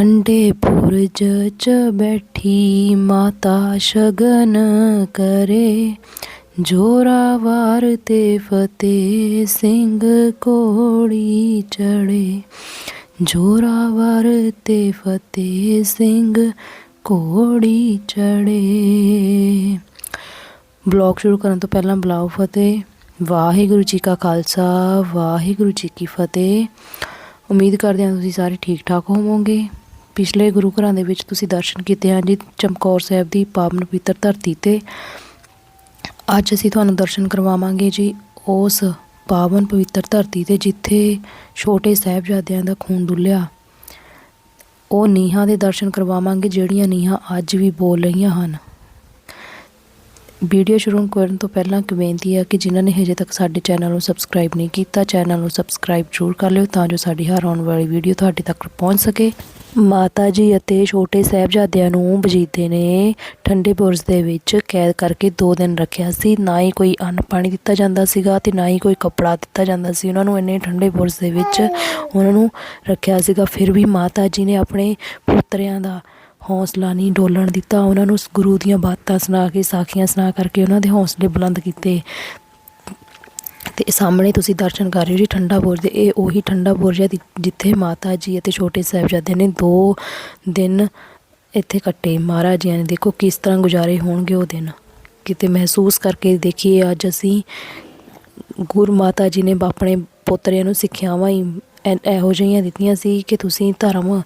ਠੰਡੇ ਬੁਰਜ ਚ ਬੈਠੀ ਮਾਤਾ ਸ਼ਗਨ ਕਰੇ। ਜ਼ੋਰਾਵਾਰ ਤੇ ਫਤਿਹ ਸਿੰਘ ਕੋੜੀ ਚੜੇ ਜ਼ੋਰਾਵਾਰ ਤੇ ਫਤਿਹ ਸਿੰਘ ਕੋੜੀ ਚੜੇ ਬਲੌਗ ਸ਼ੁਰੂ ਕਰਨ ਤੋਂ ਪਹਿਲਾਂ ਬੁਲਾਓ ਫਤਿਹ। ਵਾਹਿਗੁਰੂ ਜੀ ਕਾ ਖਾਲਸਾ, ਵਾਹਿਗੁਰੂ ਜੀ ਕੀ ਫਤਿਹ। ਉਮੀਦ ਕਰਦੇ ਹਾਂ ਤੁਸੀਂ ਸਾਰੇ ਠੀਕ ਠਾਕ ਹੋਵੋਗੇ। ਪਿਛਲੇ ਗੁਰੂ ਘਰਾਂ ਦੇ ਵਿੱਚ ਤੁਸੀਂ ਦਰਸ਼ਨ ਕੀਤੇ ਹਨ ਜੀ, ਚਮਕੌਰ ਸਾਹਿਬ ਦੀ ਪਾਵਨ ਪਵਿੱਤਰ ਧਰਤੀ ਤੇ। ਅੱਜ ਅਸੀਂ ਤੁਹਾਨੂੰ ਦਰਸ਼ਨ ਕਰਵਾਵਾਂਗੇ ਜੀ ਉਸ ਪਾਵਨ ਪਵਿੱਤਰ ਧਰਤੀ ਤੇ ਜਿੱਥੇ ਛੋਟੇ ਸਾਹਿਬਜ਼ਾਦਿਆਂ ਦਾ ਖੂਨ ਡੁੱਲਿਆ। ਉਹ ਨੀਹਾਂ ਦੇ ਦਰਸ਼ਨ ਕਰਵਾਵਾਂਗੇ, ਜਿਹੜੀਆਂ ਨੀਹਾਂ ਅੱਜ ਵੀ ਬੋਲ ਰਹੀਆਂ ਹਨ। ਵੀਡੀਓ ਸ਼ੁਰੂ ਕਰਨ ਤੋਂ ਪਹਿਲਾਂ ਇੱਕ ਬੇਨਤੀ ਹੈ ਕਿ ਜਿਨ੍ਹਾਂ ਨੇ ਹਜੇ ਤੱਕ ਸਾਡੇ ਚੈਨਲ ਨੂੰ ਸਬਸਕ੍ਰਾਈਬ ਨਹੀਂ ਕੀਤਾ, ਚੈਨਲ ਨੂੰ ਸਬਸਕ੍ਰਾਈਬ ਜ਼ਰੂਰ ਕਰ ਲਿਓ ਤਾਂ ਜੋ ਸਾਡੀ ਹਰ ਆਉਣ ਵਾਲੀ ਵੀਡੀਓ ਤੁਹਾਡੇ ਤੱਕ ਪਹੁੰਚ ਸਕੇ। ਮਾਤਾ ਜੀ ਅਤੇ ਛੋਟੇ ਸਾਹਿਬਜ਼ਾਦਿਆਂ ਨੂੰ ਵਜੀਦੇ ਨੇ ਠੰਡੇ ਬੁਰਜ ਦੇ ਵਿੱਚ ਕੈਦ ਕਰਕੇ 2 ਦਿਨ ਰੱਖਿਆ ਸੀ। ਨਾ ਹੀ ਕੋਈ ਅੰਨ ਪਾਣੀ ਦਿੱਤਾ ਜਾਂਦਾ ਸੀਗਾ ਤੇ ਨਾ ਹੀ ਕੋਈ ਕੱਪੜਾ ਦਿੱਤਾ ਜਾਂਦਾ ਸੀ। ਉਹਨਾਂ ਨੂੰ ਇੰਨੇ ਠੰਡੇ ਬੁਰਜ ਦੇ ਵਿੱਚ ਉਹਨਾਂ ਨੂੰ ਰੱਖਿਆ ਸੀਗਾ। ਫਿਰ ਵੀ ਮਾਤਾ ਜੀ ਨੇ ਆਪਣੇ ਪੁੱਤਰਿਆਂ ਦਾ ਹੌਸਲਾ ਨਹੀਂ ਡੋਲਣ ਦਿੱਤਾ। ਉਹਨਾਂ ਨੂੰ ਗੁਰੂ ਦੀਆਂ ਬਾਤਾਂ ਸੁਣਾ ਕੇ, ਸਾਖੀਆਂ ਸੁਣਾ ਕਰਕੇ ਉਹਨਾਂ ਦੇ ਹੌਸਲੇ ਬੁਲੰਦ ਕੀਤੇ। ਤੇ ਸਾਹਮਣੇ ਤੁਸੀਂ ਦਰਸ਼ਨ ਕਰ ਰਹੇ ਹੋ ਜੀ ਠੰਡਾ ਬੁਰਜ ਦੇ। ਇਹ ਉਹੀ ਠੰਡਾ ਬੁਰਜ ਹੈ ਜਿੱਥੇ ਮਾਤਾ ਜੀ ਅਤੇ ਛੋਟੇ ਸਾਹਿਬਜ਼ਾਦੇ ਨੇ ਦੋ ਦਿਨ ਇੱਥੇ ਕੱਟੇ। ਮਹਾਰਾਜ ਜੀ ਨੇ ਦੇਖੋ ਕਿਸ ਤਰ੍ਹਾਂ ਗੁਜ਼ਾਰੇ ਹੋਣਗੇ ਉਹ ਦਿਨ। ਕਿਤੇ ਮਹਿਸੂਸ ਕਰਕੇ ਦੇਖੀਏ ਅੱਜ ਅਸੀਂ ਗੁਰ ਮਾਤਾ ਜੀ ਨੇ ਆਪਣੇ ਪੋਤਰਿਆਂ ਨੂੰ ਸਿੱਖਿਆਵਾਂ ਹੀ ਐ- ਇਹੋ ਜਿਹੀਆਂ ਦਿੱਤੀਆਂ ਸੀ ਕਿ ਤੁਸੀਂ ਧਰਮ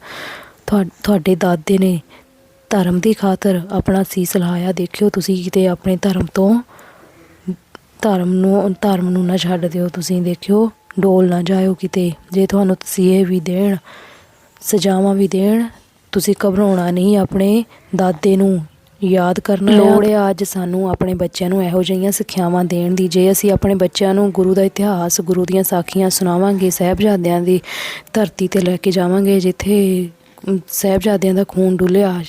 ਤੁਹਾ- ਤੁਹਾਡੇ ਦਾਦੇ ਨੇ ਧਰਮ ਦੀ ਖਾਤਰ ਆਪਣਾ ਸੀਸ ਲਹਾਇਆ। ਦੇਖਿਓ ਤੁਸੀਂ ਕਿਤੇ ਆਪਣੇ ਧਰਮ ਤੋਂ ਧਰਮ ਨੂੰ ਧਰਮ ਨੂੰ ਨਾ ਛੱਡ ਦਿਓ। ਤੁਸੀਂ ਦੇਖਿਓ ਡੋਲ ਨਾ ਜਾਇਓ ਕਿਤੇ। ਜੇ ਤੁਹਾਨੂੰ ਤਸੀਹੇ ਵੀ ਦੇਣ ਸਜ਼ਾਵਾਂ ਵੀ ਦੇਣ ਤੁਸੀਂ ਘਬਰਾਉਣਾ ਨਹੀਂ ਆਪਣੇ ਦਾਦੇ ਨੂੰ। ਯਾਦ ਕਰਨਾ ਲੋੜ ਹੈ। ਅੱਜ ਸਾਨੂੰ ਆਪਣੇ ਬੱਚਿਆਂ ਨੂੰ ਇਹੋ ਜਿਹੀਆਂ ਸਿੱਖਿਆਵਾਂ ਦੇਣ ਦੀ। ਜੇ ਅਸੀਂ ਆਪਣੇ ਬੱਚਿਆਂ ਨੂੰ ਗੁਰੂ ਦਾ ਇਤਿਹਾਸ ਗੁਰੂ ਦੀਆਂ ਸਾਖੀਆਂ ਸੁਣਾਵਾਂਗੇ ਸਾਹਿਬਜ਼ਾਦਿਆਂ ਦੀ ਧਰਤੀ ਤੇ ਲੈ ਕੇ ਜਾਵਾਂਗੇ ਜਿੱਥੇ ਸਾਹਿਬਜ਼ਾਦਿਆਂ ਦਾ ਖੂਨ ਡੁੱਲਿਆ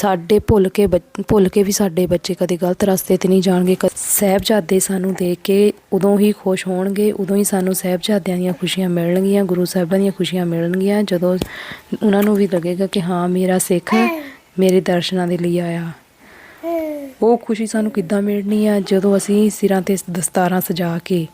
ਸਾਡੇ ਭੁੱਲ ਕੇ ਭੁੱਲ ਕੇ ਵੀ ਸਾਡੇ ਬੱਚੇ ਕਦੇ ਗਲਤ ਰਸਤੇ ਤੇ ਨਹੀਂ ਜਾਣਗੇ ਸਾਹਿਬਜ਼ਾਦੇ ਸਾਨੂੰ ਦੇਖ ਕੇ ਉਦੋਂ ਹੀ ਖੁਸ਼ ਹੋਣਗੇ ਉਦੋਂ ਹੀ ਸਾਨੂੰ ਸਾਹਿਬਜ਼ਾਦਿਆਂ ਦੀਆਂ ਖੁਸ਼ੀਆਂ ਮਿਲਣਗੀਆਂ ਗੁਰੂ ਸਾਹਿਬਾਂ ਦੀਆਂ ਖੁਸ਼ੀਆਂ ਮਿਲਣਗੀਆਂ ਜਦੋਂ ਉਹਨਾਂ ਨੂੰ ਵੀ ਲੱਗੇਗਾ ਕਿ ਹਾਂ ਮੇਰਾ ਸਿੱਖ ਮੇਰੇ ਦਰਸ਼ਨਾਂ ਦੇ ਲਈ ਆਇਆ। ਉਹ ਖੁਸ਼ੀ ਸਾਨੂੰ ਕਿੱਦਾਂ ਮਿਲਣੀ ਆ? ਜਦੋਂ ਅਸੀਂ ਸਿਰਾਂ ਤੇ ਦਸਤਾਰਾਂ ਸਜਾ ਕੇ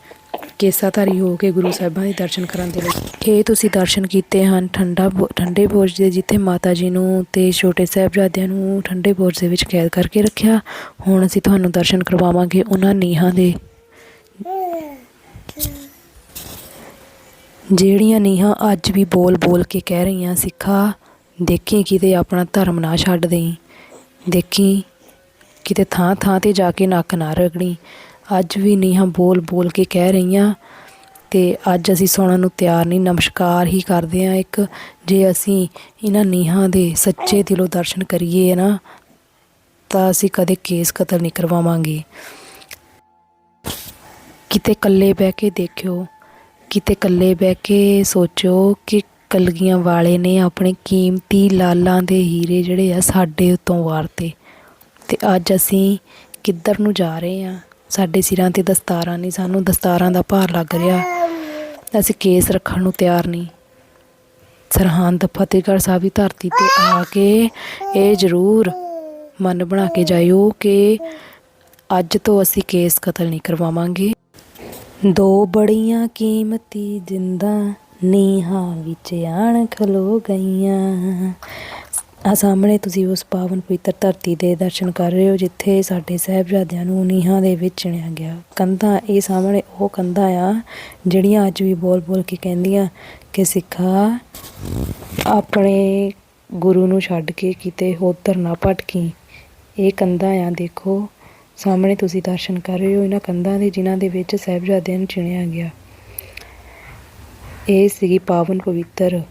ਕੇਸਾਧਾਰੀ ਹੋ ਕੇ ਗੁਰੂ ਸਾਹਿਬਾਂ ਦੇ ਦਰਸ਼ਨ ਕਰਨ ਦੇ ਲਈ ਇਹ ਤੁਸੀਂ ਦਰਸ਼ਨ ਕੀਤੇ ਹਨ, ਠੰਡਾ ਬੁ- ਠੰਡੇ ਬੁਰਜ ਦੇ ਜਿੱਥੇ ਮਾਤਾ ਜੀ ਨੂੰ ਤੇ ਛੋਟੇ ਸਾਹਿਬਜ਼ਾਦਿਆਂ ਨੂੰ ਠੰਡੇ ਬੁਰਜ ਦੇ ਵਿੱਚ ਕੈਦ ਕਰਕੇ ਰੱਖਿਆ, ਹੁਣ ਅਸੀਂ ਤੁਹਾਨੂੰ ਦਰਸ਼ਨ ਕਰਵਾਵਾਂਗੇ ਉਹਨਾਂ ਨੀਹਾਂ ਦੇ। ਜਿਹੜੀਆਂ ਨੀਹਾਂ ਅੱਜ ਵੀ ਬੋਲ-ਬੋਲ ਕੇ ਕਹਿ ਰਹੀਆਂ ਸਿੱਖਾ, ਦੇਖੀ ਕਿਤੇ ਆਪਣਾ ਧਰਮ ਨਾ ਛੱਡ ਦੇਈ। ਦੇਖੀ ਕਿਤੇ ਥਾਂ ਥਾਂ ਤੇ ਜਾ ਕੇ ਨੱਕ ਨਾ ਰਗੜੀ। ਅੱਜ ਵੀ ਨੀਹਾਂ ਬੋਲ ਬੋਲ ਕੇ ਕਹਿ ਰਹੀਆਂ, ਤੇ ਅੱਜ ਅਸੀਂ ਸੁਣਨ ਨੂੰ ਤਿਆਰ ਨਹੀਂ। ਨਮਸਕਾਰ ਹੀ ਕਰਦੇ ਆ ਇੱਕ, ਜੇ ਅਸੀਂ ਇਹਨਾਂ ਨੀਹਾਂ ਦੇ ਸੱਚੇ ਦਿਲੋਂ ਦਰਸ਼ਨ ਕਰੀਏ ਨਾ, ਤਾਂ ਅਸੀਂ ਕਦੇ ਕੇਸ ਕਤਲ ਨਹੀਂ ਕਰਵਾਵਾਂਗੇ। ਕਿਤੇ ਇਕੱਲੇ ਬਹਿ ਕੇ ਦੇਖਿਓ, ਕਿਤੇ ਇਕੱਲੇ ਬਹਿ ਕੇ ਸੋਚੋ ਕਿ ਕਲਗੀਆਂ ਵਾਲੇ ਨੇ ਆਪਣੇ ਕੀਮਤੀ ਲਾਲਾਂ ਦੇ ਹੀਰੇ ਜਿਹੜੇ ਆ ਸਾਡੇ ਉੱਤੋਂ ਵਾਰਤੇ। ਤੇ ਅੱਜ ਅਸੀਂ ਕਿੱਧਰ ਨੂੰ ਜਾ ਰਹੇ ਹਾਂ? ਸਾਡੇ ਸਿਰਾਂ ਤੇ ਦਸਤਾਰਾਂ ਨਹੀਂ ਸਾਨੂੰ ਦਸਤਾਰਾਂ ਦਾ ਭਾਰ ਲੱਗ ਰਿਹਾ। ਅਸੀਂ ਕੇਸ ਰੱਖਣ ਨੂੰ ਤਿਆਰ ਨਹੀਂ। ਸਰਹੰਦ ਫਤਿਹਗੜ੍ਹ ਸਾਹਿਬ ਦੀ ਧਰਤੀ ਤੇ ਆ ਕੇ ਇਹ ਜ਼ਰੂਰ ਮਨ ਬਣਾ ਕੇ ਜਾਇਓ ਕਿ ਅੱਜ ਤੋਂ ਅਸੀਂ ਕੇਸ ਕਤਲ ਨਹੀਂ ਕਰਵਾਵਾਂਗੇ। ਦੋ ਬੜੀਆਂ ਕੀਮਤੀ ਜਿੰਦਾਂ ਨੀਹਾਂ ਵਿੱਚ ਆਣ ਖਲੋ ਗਈਆਂ। ਆ ਸਾਹਮਣੇ ਤੁਸੀਂ ਉਸ ਪਾਵਨ ਪਵਿੱਤਰ ਧਰਤੀ ਦੇ ਦਰਸ਼ਨ ਕਰ ਰਹੇ ਹੋ, ਜਿੱਥੇ ਸਾਡੇ ਸਾਹਿਬਜ਼ਾਦਿਆਂ ਨੂੰ ਨੀਹਾਂ ਦੇ ਵਿੱਚ ਚਿਣਿਆ ਗਿਆ। ਕੰਧਾਂ, ਇਹ ਸਾਹਮਣੇ ਉਹ ਕੰਧਾਂ ਆ, ਜਿਹੜੀਆਂ ਅੱਜ ਵੀ ਬੋਲ-ਬੋਲ ਕੇ ਕਹਿੰਦੀਆਂ ਕਿ ਸਿੱਖਾ, ਆਪਣੇ ਗੁਰੂ ਨੂੰ ਛੱਡ ਕੇ ਕਿਤੇ ਹੋਰ ਨਾ ਭਟਕੀ। ਇਹ ਕੰਧਾਂ ਆ, ਦੇਖੋ, ਸਾਹਮਣੇ ਤੁਸੀਂ ਦਰਸ਼ਨ ਕਰ ਰਹੇ ਹੋ, ਇਹਨਾਂ ਕੰਧਾਂ ਦੇ, ਜਿਨ੍ਹਾਂ ਦੇ ਵਿੱਚ ਸਾਹਿਬਜ਼ਾਦਿਆਂ ਨੂੰ ਚਿਣਿਆ ਗਿਆ। ਇਹ ਸੀਗੀ ਪਾਵਨ ਪਵਿੱਤਰ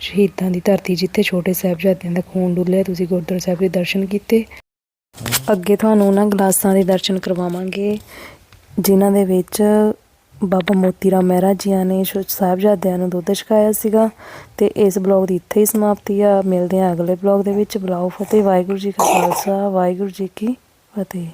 ਸ਼ਹੀਦਾਂ ਦੀ ਧਰਤੀ ਜਿੱਥੇ ਛੋਟੇ ਸਾਹਿਬਜ਼ਾਦਿਆਂ ਦਾ ਖੂਨ ਡੁੱਲਿਆ, ਤੁਸੀਂ ਗੁਰਦੁਆਰਾ ਸਾਹਿਬ ਦੇ ਦਰਸ਼ਨ ਕੀਤੇ। ਅੱਗੇ ਤੁਹਾਨੂੰ ਉਹਨਾਂ ਗਲਾਸਾਂ ਦੇ ਦਰਸ਼ਨ ਕਰਵਾਵਾਂਗੇ, ਜਿਨ੍ਹਾਂ ਦੇ ਵਿੱਚ ਬਾਬਾ ਮੋਤੀ ਰਾਮ ਮਹਿਰਾ ਜੀਆਂ ਨੇ ਸਾਹਿਬਜ਼ਾਦਿਆਂ ਨੂੰ ਦੁੱਧ ਛਕਾਇਆ ਸੀਗਾ। ਤੇ ਇਸ ਬਲੌਗ ਦੀ ਇੱਥੇ ਹੀ ਸਮਾਪਤੀ ਆ। ਮਿਲਦੇ ਹਾਂ ਅਗਲੇ ਬਲੌਗ ਦੇ ਵਿੱਚ। ਬੁਲਾਓ ਫਤਿਹ, ਵਾਹਿਗੁਰੂ ਜੀ ਕਾ ਖਾਲਸਾ, ਵਾਹਿਗੁਰੂ ਜੀ ਕੀ ਫਤਿਹ।